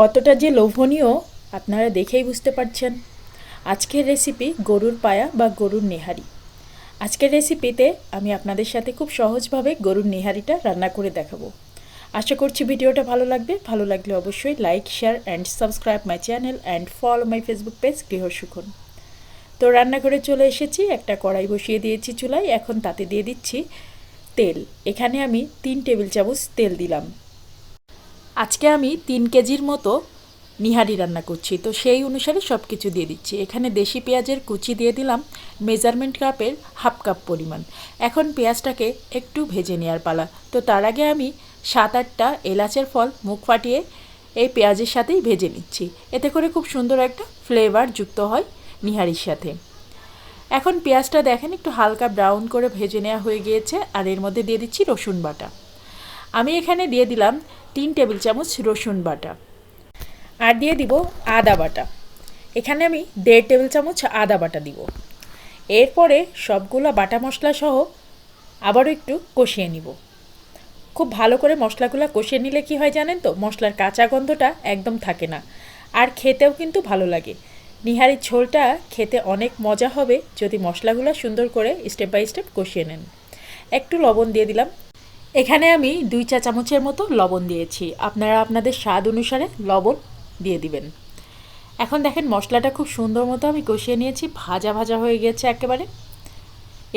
কতটা যে লোভনীয়, আপনারা দেখেই বুঝতে পারছেন। আজকের রেসিপি গরুর পায়া বা গরুর নেহারি। আজকের রেসিপিতে আমি আপনাদের সাথে খুব সহজভাবে গরুর নেহারিটা রান্না করে দেখাবো। আশা করছি ভিডিওটা ভালো লাগবে। ভালো লাগলে অবশ্যই like share and subscribe my channel and follow my Facebook page Grihosukhon. তো রান্না করে চলে এসেছি, একটা কড়াই বসিয়ে দিয়েছি চুলায়। এখন তাতে দিয়ে দিচ্ছি তেল। এখানে আমি তিন টেবিল চামচ তেল দিলাম। আজকে আমি তিন কেজির মতো নিহারি রান্না করছি। তো সেই অনুসারে সব কিছু দিয়ে দিচ্ছি। এখানে দেশি পেঁয়াজের কুচি দিয়ে দিলাম, মেজারমেন্ট কাপের হাফ কাপ পরিমাণ। এখন পেঁয়াজটাকে একটু ভেজে নেওয়ার পালা। তো তার আগে আমি সাত আটটা এলাচের ফল মুখ ফাটিয়ে এই পেঁয়াজের সাথেই ভেজে নিচ্ছি। এতে করে খুব সুন্দর একটা ফ্লেভার যুক্ত হয় নিহারির সাথে। এখন পেঁয়াজটা দেখেন একটু হালকা ব্রাউন করে ভেজে নেওয়া হয়ে গিয়েছে, আর এর মধ্যে দিয়ে দিচ্ছি রসুন বাটা। আমি এখানে দিয়ে দিলাম তিন টেবিল চামচ রসুন বাটা। আর দিয়ে দিব আদা বাটা। এখানে আমি দেড় টেবিল চামচ আদা বাটা দিব। এরপরে সবগুলো বাটা মশলা সহ আবারও একটু কষিয়ে নিব। খুব ভালো করে মশলাগুলো কষিয়ে নিলে কি হয় জানেন তো? মশলার কাঁচা গন্ধটা একদম থাকে না। আর খেতেও কিন্তু ভালো লাগে। নিহারির ঝোলটা খেতে অনেক মজা হবে যদি মশলাগুলো সুন্দর করে স্টেপ বাই স্টেপ কষিয়ে নেন। একটু লবণ দিয়ে দিলাম। এখানে আমি দুই চা চামচের মতো লবণ দিয়েছি। আপনারা আপনাদের স্বাদ অনুসারে লবণ দিয়ে দিবেন। এখন দেখেন মশলাটা খুব সুন্দর মতো আমি কষিয়ে নিয়েছি। ভাজা ভাজা হয়ে গেছে একেবারে।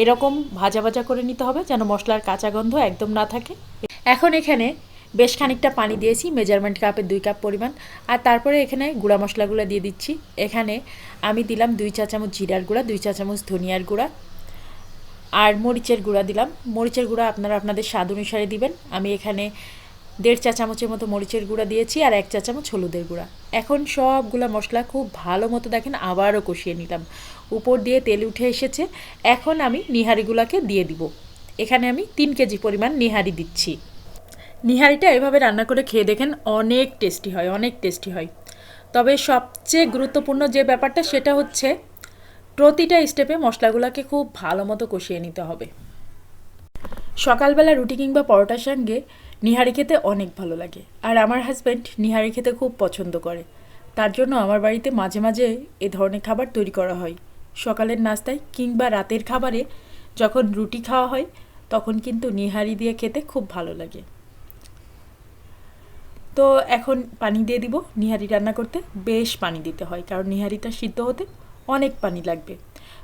এরকম ভাজা ভাজা করে নিতে হবে যেন মশলার কাঁচা গন্ধ একদম না থাকে। এখন এখানে বেশ খানিকটা পানি দিয়েছি, মেজারমেন্ট কাপের দুই কাপ পরিমাণ। আর তারপরে এখানে গুঁড়া মশলাগুলো দিয়ে দিচ্ছি। এখানে আমি দিলাম দুই চা চামচ জিরার গুঁড়া, দুই চা চামচ ধনিয়ার গুঁড়া। আর মরিচের গুঁড়া দিলাম। মরিচের গুঁড়া আপনারা আপনাদের স্বাদ অনুসারে দিবেন। আমি এখানে দেড় চা চামচের মতো মরিচের গুঁড়া দিয়েছি আর এক চা চামচ হলুদের গুঁড়া। এখন সবগুলো মশলা খুব ভালো মতো দেখেন আবারও কষিয়ে নিলাম। উপর দিয়ে তেল উঠে এসেছে। এখন আমি নিহারিগুলোকে দিয়ে দিব। এখানে আমি তিন কেজি পরিমাণ নিহারি দিচ্ছি। নিহারিটা এভাবে রান্না করে খেয়ে দেখেন অনেক টেস্টি হয়, অনেক টেস্টি হয়। তবে সবচেয়ে গুরুত্বপূর্ণ যে ব্যাপারটা সেটা হচ্ছে প্রতিটা স্টেপে মশলাগুলোকে খুব ভালো মতো কষিয়ে নিতে হবে। সকালবেলা রুটি কিংবা পরোটার সঙ্গে নিহারি খেতে অনেক ভালো লাগে। আর আমার হাজব্যান্ড নিহারি খেতে খুব পছন্দ করে। তার জন্য আমার বাড়িতে মাঝে মাঝে এ ধরনের খাবার তৈরি করা হয়। সকালের নাস্তায় কিংবা রাতের খাবারে যখন রুটি খাওয়া হয়, তখন কিন্তু নিহারি দিয়ে খেতে খুব ভালো লাগে। তো এখন পানি দিয়ে দিব। নিহারি রান্না করতে বেশ পানি দিতে হয়, কারণ নিহারিটা সিদ্ধ হতে অনেক পানি লাগবে।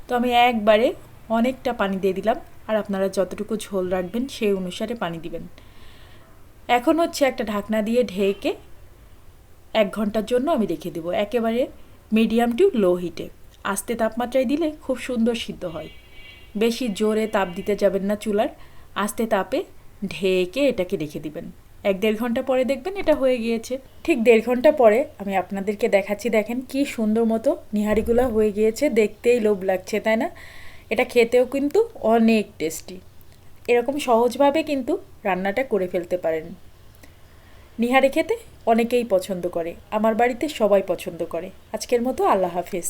তো আমি একবারে অনেকটা পানি দিয়ে দিলাম, আর আপনারা যতটুকু ঝোল রাখবেন সেই অনুসারে পানি দিবেন। এখন হচ্ছে একটা ঢাকনা দিয়ে ঢেকে এক ঘণ্টার জন্য আমি রেখে দেবো, একেবারে মিডিয়াম টু লো হিটে। আস্তে তাপমাত্রায় দিলে খুব সুন্দর সিদ্ধ হয়। বেশি জোরে তাপ দিতে যাবেন না চুলার, আস্তে তাপে ঢেকে এটাকে রেখে দিবেন। এক দেড় ঘণ্টা পরে দেখবেন এটা হয়ে গিয়েছে। ঠিক দেড় ঘণ্টা পরে আমি আপনাদেরকে দেখাচ্ছি, দেখেন কি সুন্দর মতো নিহারিগুলো হয়ে গিয়েছে, দেখতেই লোভ লাগছে, তাই না? এটা খেতেও কিন্তু অনেক টেস্টি। এরকম সহজভাবে কিন্তু রান্নাটা করে ফেলতে পারেন। নিহারি খেতে অনেকেই পছন্দ করে, আমার বাড়িতে সবাই পছন্দ করে। আজকের মতো আল্লাহ হাফেজ।